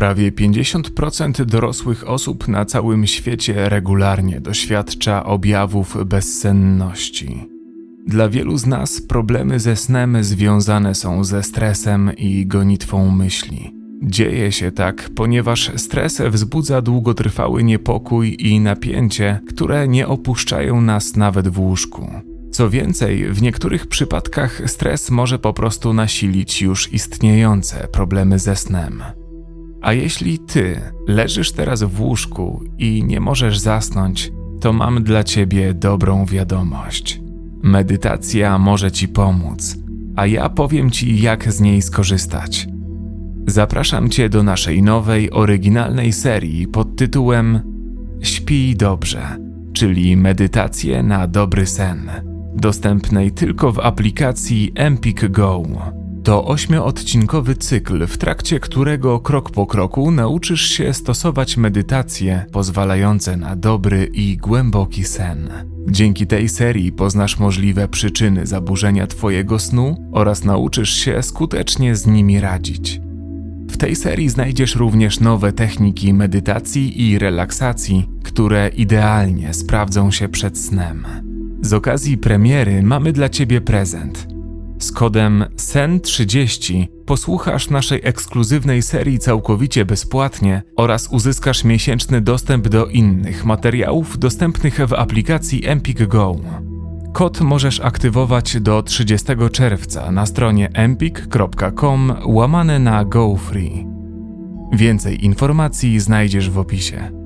Prawie 50% dorosłych osób na całym świecie regularnie doświadcza objawów bezsenności. Dla wielu z nas problemy ze snem związane są ze stresem i gonitwą myśli. Dzieje się tak, ponieważ stres wzbudza długotrwały niepokój i napięcie, które nie opuszczają nas nawet w łóżku. Co więcej, w niektórych przypadkach stres może po prostu nasilić już istniejące problemy ze snem. A jeśli ty leżysz teraz w łóżku i nie możesz zasnąć, to mam dla ciebie dobrą wiadomość. Medytacja może ci pomóc, a ja powiem ci, jak z niej skorzystać. Zapraszam cię do naszej nowej, oryginalnej serii pod tytułem Śpij dobrze, czyli medytacje na dobry sen, dostępnej tylko w aplikacji Empik Go. To ośmioodcinkowy cykl, w trakcie którego krok po kroku nauczysz się stosować medytacje pozwalające na dobry i głęboki sen. Dzięki tej serii poznasz możliwe przyczyny zaburzenia Twojego snu oraz nauczysz się skutecznie z nimi radzić. W tej serii znajdziesz również nowe techniki medytacji i relaksacji, które idealnie sprawdzą się przed snem. Z okazji premiery mamy dla Ciebie prezent. Z kodem SEN30 posłuchasz naszej ekskluzywnej serii całkowicie bezpłatnie oraz uzyskasz miesięczny dostęp do innych materiałów dostępnych w aplikacji Empik Go. Kod możesz aktywować do 30 czerwca na stronie empik.com łamane na GoFree. Więcej informacji znajdziesz w opisie.